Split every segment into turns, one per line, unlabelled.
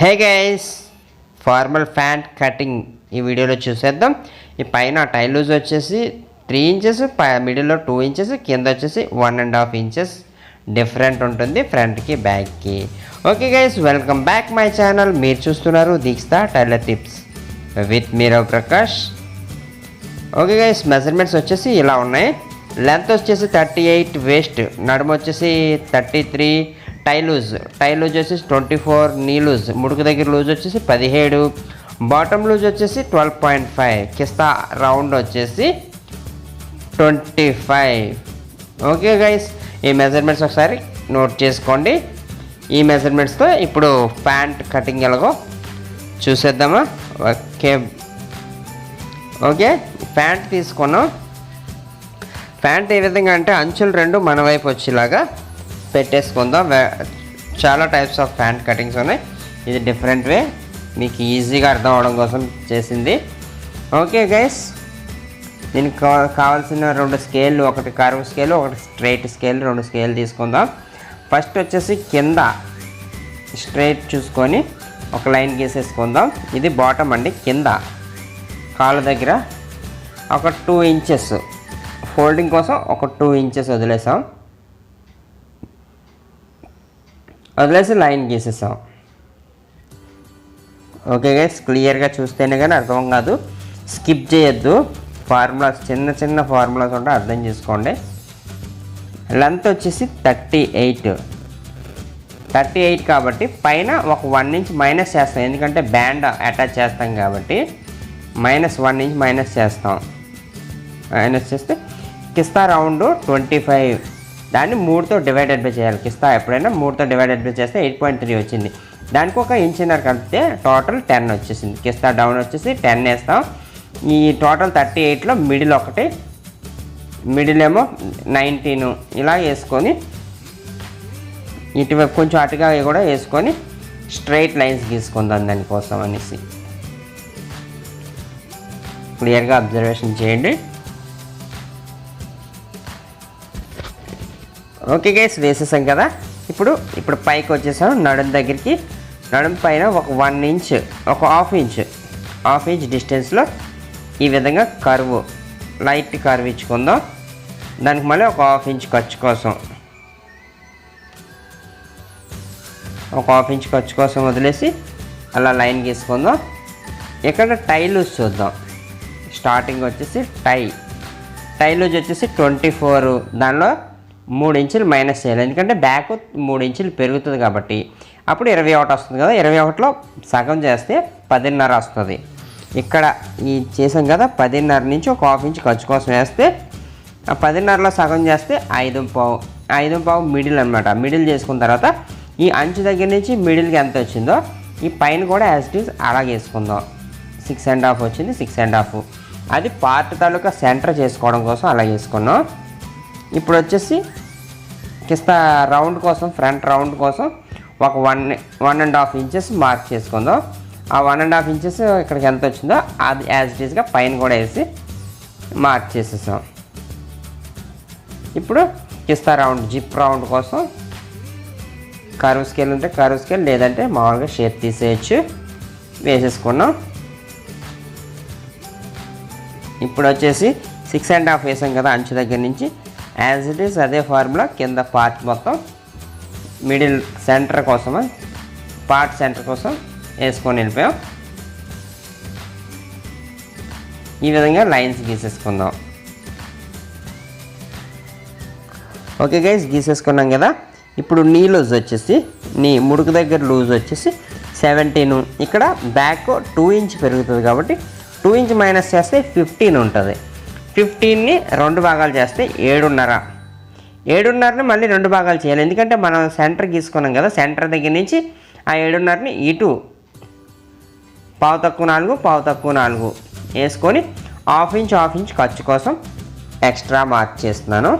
Hey guys formal pant cutting ఈ వీడియోలో చూసేద్దాం. ఈ పైన టైల్ లూజ్ వచ్చేసి త్రీ ఇంచెస్ మిడిల్లో టూ ఇంచెస్ కింద వచ్చేసి one and half inches different ఉంటుంది ఫ్రంట్కి బ్యాక్కి okay guys welcome back my channel మీరు చూస్తున్నారు Deeksha tailor tips with Meerav Prakash okay guys measurements వచ్చేసి ఇలా ఉన్నాయి. లెంత్ వచ్చేసి థర్టీ ఎయిట్ వేస్ట్ నడుము వచ్చేసి thirty three thigh loose. Thigh loose వచ్చేసి ట్వంటీ ఫోర్ నీ లూజ్. ముడుకు దగ్గర లూజ్ వచ్చేసి పదిహేడు. బాటమ్ లూజ్ వచ్చేసి ట్వెల్వ్ పాయింట్ ఫైవ్. కిస్తా రౌండ్ వచ్చేసి ట్వంటీ ఫైవ్. ఓకే గైస్ ఈ మెజర్మెంట్స్ ఒకసారి నోట్ చేసుకోండి. ఈ మెజర్మెంట్స్తో ఇప్పుడు ప్యాంట్ కటింగ్ ఎలాగో చూసేద్దామా? ఓకే. ఓకే ప్యాంట్ తీసుకున్నాం. ప్యాంట్ ఏ విధంగా అంటే అంచులు రెండు మన వైపు వచ్చేలాగా పెట్టేసుకుందాం. చాలా టైప్స్ ఆఫ్ ప్యాంట్ కటింగ్స్ ఉన్నాయి. ఇది డిఫరెంట్ వే మీకు ఈజీగా అర్థం అవడం కోసం చేసింది. ఓకే గైస్ దీనికి కావాల్సిన రెండు స్కేల్ ఒకటి కర్వ్ స్కేల్ ఒకటి స్ట్రైట్ స్కేల్ రెండు స్కేల్ తీసుకుందాం. ఫస్ట్ వచ్చేసి కింద స్ట్రైట్ చూసుకొని ఒక లైన్ గీసేసుకుందాం. ఇది బాటమ్ అండి కింద. కాళ్ళ దగ్గర ఒక టూ ఇంచెస్ ఫోల్డింగ్ కోసం ఒక టూ ఇంచెస్ వదిలేసాం. వదిలేసి లైన్ గీసేసాం ఓకే గైస్ క్లియర్గా చూస్తేనే కానీ అర్థం కాదు. స్కిప్ చేయొద్దు. ఫార్ములాస్ చిన్న చిన్న ఫార్ములాస్ ఉంటే అర్థం చేసుకోండి. లెంత్ వచ్చేసి థర్టీ ఎయిట్ థర్టీ ఎయిట్ కాబట్టి పైన ఒక వన్ ఇంచ్ మైనస్ చేస్తాం. ఎందుకంటే బ్యాండ్ అటాచ్ చేస్తాం కాబట్టి మైనస్ వన్ ఇంచ్ మైనస్ చేస్తాం. మైనస్ చేస్తే కిస్తా రౌండ్ ట్వంటీ ఫైవ్ దాన్ని మూడుతో డివైడెడ్ బై చేయాలి. కిస్తా ఎప్పుడైనా మూడుతో డివైడెడ్ బై చేస్తే ఎయిట్ పాయింట్ త్రీ వచ్చింది. దానికి ఒక ఇంచున్నర కలిపితే టోటల్ టెన్ వచ్చేసింది. కిస్తా డౌన్ వచ్చేసి టెన్ వేస్తాం. ఈ టోటల్ థర్టీ ఎయిట్లో మిడిల్ ఒకటి మిడిల్ ఏమో నైన్టీన్ ఇలా వేసుకొని ఇటువైపు కొంచెం అటుగా కూడా వేసుకొని స్ట్రైట్ లైన్స్ గీసుకుందాం దానికోసం అనేసి. క్లియర్గా అబ్జర్వేషన్ చేయండి. ఓకే గైస్ వేసేసాం కదా. ఇప్పుడు ఇప్పుడు పైకి వచ్చేసాం. నడుం దగ్గరికి. నడుం పైన ఒక వన్ ఇంచ్ ఒక హాఫ్ ఇంచ్ హాఫ్ ఇంచ్ డిస్టెన్స్లో ఈ విధంగా కరువు లైట్ కర్వ్ ఇచ్చుకుందాం. దానికి మళ్ళీ ఒక హాఫ్ ఇంచ్ ఖర్చు కోసం. ఒక హాఫ్ ఇంచ్ ఖర్చు కోసం వదిలేసి అలా లైన్ గీసుకుందాం. ఇక్కడ టైలు చూద్దాం. స్టార్టింగ్ వచ్చేసి టై. టైలూజ్ వచ్చేసి ట్వంటీ ఫోర్ దానిలో మూడు ఇంచులు మైనస్ చేయాలి. ఎందుకంటే బ్యాక్ మూడు ఇంచులు పెరుగుతుంది కాబట్టి. అప్పుడు ఇరవై ఒకటి వస్తుంది కదా. ఇరవై ఒకటిలో సగం చేస్తే పదిన్నర వస్తుంది. ఇక్కడ ఈ చేసాం కదా పదిన్నర నుంచి ఒక హాఫ్ ఇంచ్ ఖర్చు కోసం వేస్తే ఆ పదిన్నరలో సగం చేస్తే ఐదు పావు ఐదు పావు మిడిల్ అనమాట మిడిల్ చేసుకున్న తర్వాత ఈ అంచు దగ్గర నుంచి మిడిల్కి ఎంత వచ్చిందో ఈ పైన కూడా యాజ్ ఇట్ ఈస్ అలాగే వేసుకుందాం. సిక్స్ అండ్ హాఫ్ వచ్చింది సిక్స్ అండ్ హాఫ్ అది పార్ట్ తాలూకా సెంటర్ చేసుకోవడం కోసం అలా చేసుకున్నాం ఇప్పుడు వచ్చేసి కిస్తా రౌండ్ కోసం ఫ్రంట్ రౌండ్ కోసం ఒక one one and half inches mark చేసుకుందాం. ఆ వన్ అండ్ హాఫ్ ఇంచెస్ ఇక్కడికి ఎంత వచ్చిందో అది యాజ్ ఇట్ ఈస్గా పైన కూడా వేసి మార్క్ చేసేసాం. ఇప్పుడు కిస్తా రౌండ్ జిప్ రౌండ్ కోసం కరువు స్కేల్ ఉంటే కరువు స్కేల్ లేదంటే మామూలుగా షేప్ తీసేయచ్చు. వేసేసుకున్నాం. ఇప్పుడు వచ్చేసి సిక్స్ అండ్ హాఫ్ వేసాం కదా అంచు దగ్గర నుంచి. యాజ్ ఇట్ ఈస్ అదే ఫార్ములా కింద పార్ట్ మొత్తం మిడిల్ సెంటర్ కోసమా పార్ట్ సెంటర్ కోసం వేసుకొని వెళ్ళిపోయాం. ఈ విధంగా లైన్స్ గీసేసుకుందాం. ఓకే గైస్ గీసేసుకున్నాం కదా? ఇప్పుడు నీ లూజ్ వచ్చేసి నీ ముడుకు దగ్గర లూజ్ వచ్చేసి సెవెంటీన్ ఇక్కడ బ్యాక్ టూ ఇంచ్ పెరుగుతుంది కాబట్టి టూ ఇంచ్ మైనస్ చేస్తే ఫిఫ్టీన్ ఉంటుంది. ఫిఫ్టీన్ని రెండు భాగాలు చేస్తే ఏడున్నర. ఏడున్నరని మళ్ళీ రెండు భాగాలు చేయాలి. ఎందుకంటే మనం సెంటర్ గీసుకున్నాం కదా సెంటర్ దగ్గర నుంచి ఆ ఏడున్నరని ఇటు పావు తక్కువ నాలుగు పావు తక్కువ నాలుగు వేసుకొని హాఫ్ ఇంచ్ హాఫ్ ఇంచ్ ఖర్చు కోసం ఎక్స్ట్రా మార్క్ చేస్తున్నాను.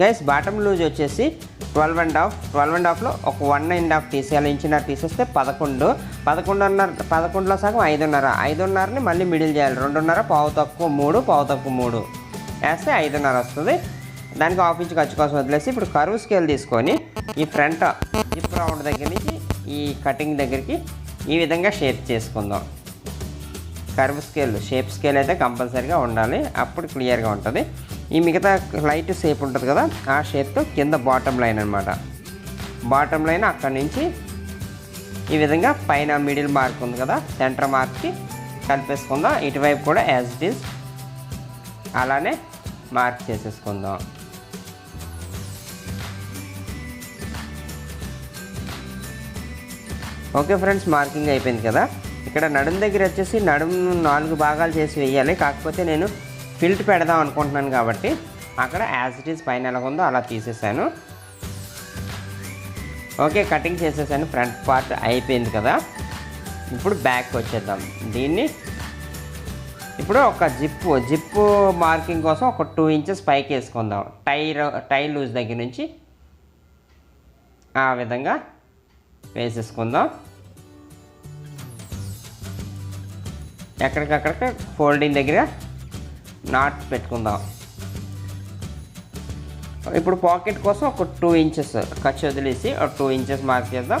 గైస్ బాటమ్ లూజ్ వచ్చేసి twelve and half twelve and హాఫ్లో ఒక వన్ అండ్ హాఫ్ తీసేయాలి ఇంచున్నర తీసేస్తే పదకొండు. పదకొండున్నర పదకొండులో సగం ఐదున్నర. ఐదున్నరని మళ్ళీ మిడిల్ చేయాలి. రెండున్నర పావు తక్కువ మూడు పావు తక్కువ మూడు. వేస్తే ఐదున్నర వస్తుంది. దానికి హాఫ్ ఇంచ్ ఖర్చు కోసం వదిలేసి ఇప్పుడు కరువు స్కేల్ తీసుకొని ఈ ఫ్రంట్ జిప్ రౌండ్ దగ్గర నుంచి ఈ కటింగ్ దగ్గరికి ఈ విధంగా షేప్ చేసుకుందాం. కర్వ్ స్కేల్ షేప్ స్కేల్ అయితే కంపల్సరీగా ఉండాలి. అప్పుడు క్లియర్గా ఉంటుంది. ఈ మిగతా లైట్ షేప్ ఉంటుంది కదా ఆ షేప్తో కింద బాటమ్ లైన్ అనమాట బాటమ్ లైన్ అక్కడి నుంచి ఈ విధంగా పైన మిడిల్ మార్క్ ఉంది కదా సెంటర్ మార్క్కి కలిపేసుకుందాం. ఇటువైపు కూడా యాజ్ ఇట్ ఈస్ అలానే మార్క్ చేసేసుకుందాం. ఓకే ఫ్రెండ్స్ మార్కింగ్ అయిపోయింది కదా. ఇక్కడ నడుము దగ్గర వచ్చేసి నడుము నాలుగు భాగాలు చేసి వేయాలి. కాకపోతే నేను ఫిల్ట్ పెడదాం అనుకుంటున్నాను కాబట్టి అక్కడ యాజ్ ఇట్ ఈస్ పైన ఎలా ఉందో అలా తీసేసాను. ఓకే కటింగ్ చేసేసాను. ఫ్రంట్ పార్ట్ అయిపోయింది కదా. ఇప్పుడు బ్యాక్ వచ్చేద్దాం. దీన్ని ఇప్పుడు ఒక జిప్పు జిప్పు మార్కింగ్ కోసం ఒక టూ ఇంచెస్ పైకి వేసుకుందాం. టైర్ టైర్ లూజ్ దగ్గర నుంచి ఆ విధంగా వేసేసుకుందాం. ఎక్కడికక్కడ ఫోల్డింగ్ దగ్గర నాట్ పెట్టుకుందాం. ఇప్పుడు పాకెట్ కోసం ఒక టూ ఇంచెస్ ఖర్చు వదిలేసి ఒక టూ ఇంచెస్ మార్క్ చేద్దాం.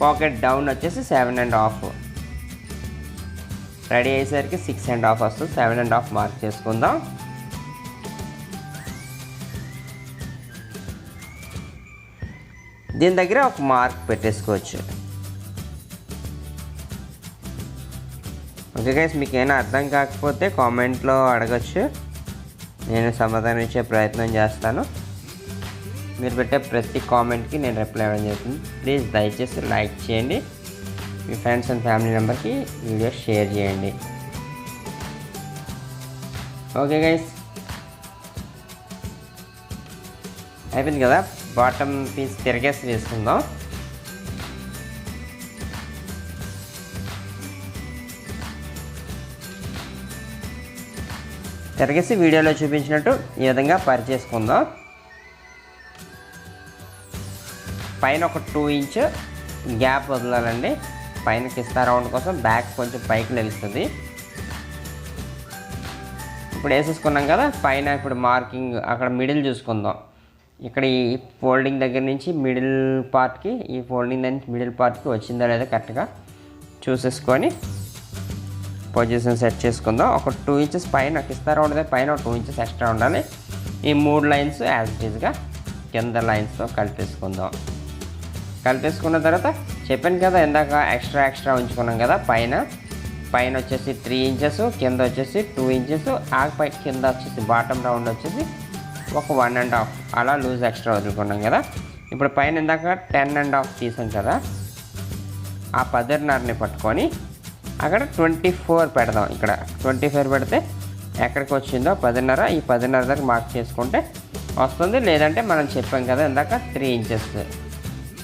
పాకెట్ డౌన్ వచ్చేసి సెవెన్ అండ్ హాఫ్. రెడీ అయ్యేసరికి సిక్స్ అండ్ హాఫ్ వస్తుంది. సెవెన్ అండ్ హాఫ్ మార్క్ చేసుకుందాం. దీని దగ్గర ఒక మార్క్ పెట్టేసుకోవచ్చు. ఓకే గైస్ మీకు ఏమైనా అర్థం కాకపోతే కామెంట్లో అడగచ్చు. నేను సమాధానం ఇచ్చే ప్రయత్నం చేస్తాను. మీరు పెట్టే ప్రతి కామెంట్కి నేను రిప్లై ఇవ్వడం జరుగుతుంది. ప్లీజ్ దయచేసి లైక్ చేయండి. మీ ఫ్రెండ్స్ అండ్ ఫ్యామిలీ మెంబర్కి వీడియో షేర్ చేయండి. ఓకే గైస్ అయిపోయింది కదా? బాటమ్ పీస్ తిరగేసి వేసుకుందాం తిరగేసి వీడియోలో చూపించినట్టు ఈ విధంగా పరిచేసుకుందాం. పైన ఒక టూ ఇంచ్ గ్యాప్ వదలాలండి. పైన కిస్తా రౌండ్ కోసం బ్యాక్ కొంచెం పైకి నిలుస్తుంది. ఇప్పుడు వేసేసుకున్నాం కదా పైన ఇప్పుడు మార్కింగ్ అక్కడ మిడిల్ చూసుకుందాం. ఇక్కడ ఈ ఫోల్డింగ్ దగ్గర నుంచి మిడిల్ పార్ట్కి ఈ ఫోల్డింగ్ దగ్గర నుంచి మిడిల్ పార్ట్కి వచ్చిందా లేదా కరెక్ట్గా చూసేసుకొని పొజిషన్ సెట్ చేసుకుందాం. ఒక టూ ఇంచెస్ పైన కిస్తారా ఉండదు? దగ్గర పైన టూ ఇంచెస్ ఎక్స్ట్రా ఉండాలి. ఈ మూడు లైన్స్ యాజ్ ఇట్ కింద లైన్స్తో కలిపేసుకుందాం. కలిపేసుకున్న తర్వాత చెప్పాను కదా ఇందాక ఎక్స్ట్రా ఎక్స్ట్రా ఉంచుకున్నాం కదా పైన. పైన వచ్చేసి త్రీ ఇంచెస్ కింద వచ్చేసి టూ ఇంచెస్ ఆ పై కింద వచ్చేసి బాటమ్ రౌండ్ వచ్చేసి ఒక వన్ అండ్ హాఫ్ అలా లూజ్ ఎక్స్ట్రా వదులుకున్నాం కదా. ఇప్పుడు పైన ఇందాక టెన్ అండ్ హాఫ్ తీసాం కదా. ఆ పదిన్నరని పట్టుకొని అక్కడ ట్వంటీ ఫోర్ పెడదాం ఇక్కడ. ట్వంటీ ఫోర్ పెడితే ఎక్కడికి వచ్చిందో పదిన్నర. ఈ పదిన్నర దగ్గర మార్క్ చేసుకుంటే వస్తుంది. లేదంటే మనం చెప్పాం కదా ఇందాక త్రీ ఇంచెస్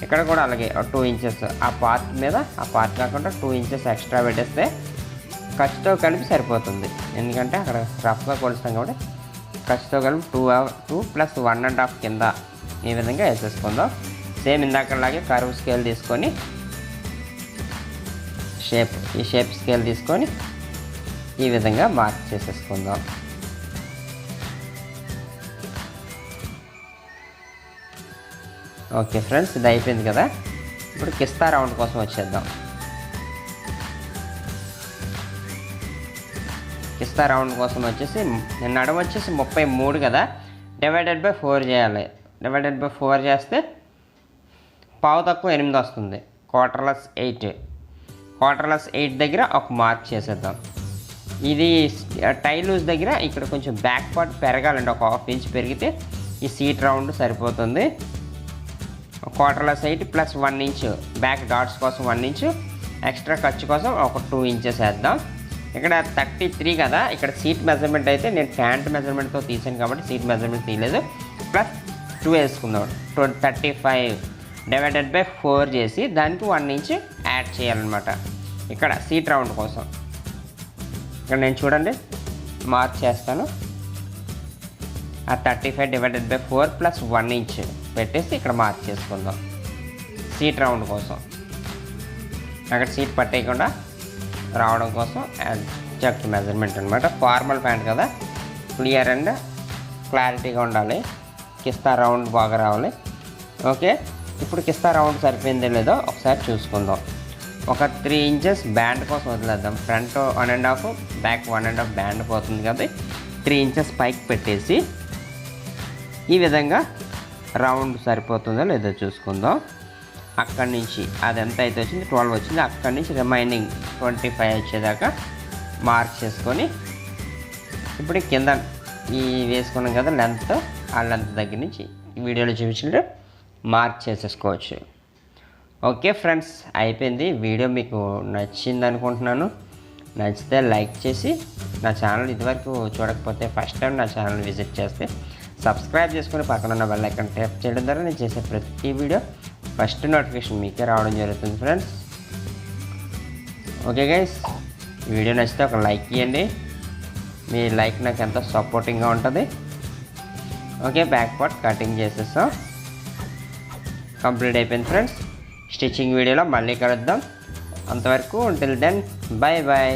ఇక్కడ కూడా అలాగే టూ ఇంచెస్ ఆ పార్ట్ మీద ఆ పార్ట్ కాకుండా టూ ఇంచెస్ ఎక్స్ట్రా పెట్టేస్తే ఖర్చుతో కలిపి సరిపోతుంది. ఎందుకంటే అక్కడ రఫ్గా కొలుస్తాం కాబట్టి ఖర్చుతో కలిపి two two plus one and half కింద ఈ విధంగా వేసేసుకుందాం. సేమ్ ఇందాకలాగే కరువు స్కేల్ తీసుకొని షేప్ ఈ షేప్ స్కేల్ తీసుకొని ఈ విధంగా మార్క్ చేసేసుకుందాం. ఓకే ఫ్రెండ్స్ ఇది అయిపోయింది కదా? ఇప్పుడు కిస్తా రౌండ్ కోసం వచ్చేద్దాం. కిస్తా రౌండ్ కోసం వచ్చేసి నేను వచ్చేసి ముప్పై మూడు కదా? డివైడెడ్ బై ఫోర్ చేయాలి. డివైడెడ్ బై ఫోర్ చేస్తే పావు తక్కువ ఎనిమిది వస్తుంది. క్వార్టర్లెస్ ఎయిట్ క్వార్టర్లెస్ ఎయిట్ దగ్గర ఒక మార్క్ చేసేద్దాం. ఇది టైలూస్ దగ్గర ఇక్కడ కొంచెం బ్యాక్ పార్ట్ పెరగాలండి. ఒక హాఫ్ ఇంచ్ పెరిగితే ఈ సీట్ రౌండ్ సరిపోతుంది. Quarter less eight plus one inch back darts కోసం వన్ ఇంచ్ ఎక్స్ట్రా ఖర్చు కోసం ఒక టూ ఇంచెస్ వేద్దాం. ఇక్కడ థర్టీ త్రీ కదా ఇక్కడ సీట్ మెజర్మెంట్ అయితే నేను ప్యాంట్ మెజర్మెంట్తో తీసాను కాబట్టి సీట్ మెజర్మెంట్ తీయలేదు. ప్లస్ టూ వేసుకుందాం. Two thirty five divided by four చేసి దానికి వన్ ఇంచ్ యాడ్ చేయాలన్నమాట. ఇక్కడ సీట్ రౌండ్ కోసం. ఇక్కడ నేను చూడండి మార్క్ చేస్తాను. ఆ thirty five divided by four plus one inch పెట్టేసి ఇక్కడ మార్క్ చేసుకుందాం. సీట్ రౌండ్ కోసం. అక్కడ సీట్ పట్టేయకుండా రావడం కోసం ఎగ్జాక్ట్ మెజర్మెంట్ అనమాట ఫార్మల్ ప్యాంట్ కదా. క్లియర్ అండ్ క్లారిటీగా ఉండాలి. కిస్తా రౌండ్ బాగా రావాలి. ఓకే ఇప్పుడు కిస్తా రౌండ్ సరిపోయిందో లేదో ఒకసారి చూసుకుందాం. ఒక త్రీ ఇంచెస్ బ్యాండ్ కోసం వదిలేద్దాం. Front one and half back one and half band పోతుంది కాబట్టి త్రీ ఇంచెస్ పైకి పెట్టేసి ఈ విధంగా రౌండ్ సరిపోతుందో లేదో చూసుకుందాం. అక్కడి నుంచి అది ఎంత అయితే వచ్చింది? ట్వెల్వ్ వచ్చింది. అక్కడి నుంచి రిమైనింగ్ ట్వంటీ ఫైవ్ వచ్చేదాకా మార్క్ చేసుకొని ఇప్పుడు కింద ఈ వేసుకున్నాం కదా లెంత్ ఆ లెంత్ దగ్గర నుంచి వీడియోలో చూపించినట్టు మార్క్ చేసేసుకోవచ్చు. ఓకే ఫ్రెండ్స్ అయిపోయింది. వీడియో మీకు నచ్చింది అనుకుంటున్నాను నచ్చితే లైక్ చేసి నా ఛానల్ ఇదివరకు చూడకపోతే ఫస్ట్ టైం నా ఛానల్ విజిట్ చేస్తే సబ్స్క్రైబ్ చేసుకుని పక్కన ఉన్న బెల్ ఐకన్ ట్యాప్ చేయడం ద్వారా నేను చేసే ప్రతి వీడియో ఫస్ట్ నోటిఫికేషన్ మీకే రావడం జరుగుతుంది ఫ్రెండ్స్. ఓకే గైస్ వీడియో నచ్చితే ఒక లైక్ ఇవ్వండి మీ లైక్ నాకు ఎంతో సపోర్టింగ్గా ఉంటుంది. ఓకే బ్యాక్ పార్ట్ కటింగ్ చేసేస్తాం కంప్లీట్ అయిపోయింది ఫ్రెండ్స్. స్టిచ్చింగ్ వీడియోలో మళ్ళీ కలుద్దాం. అంతవరకు ఉంటిల్ దెన్ బాయ్ బాయ్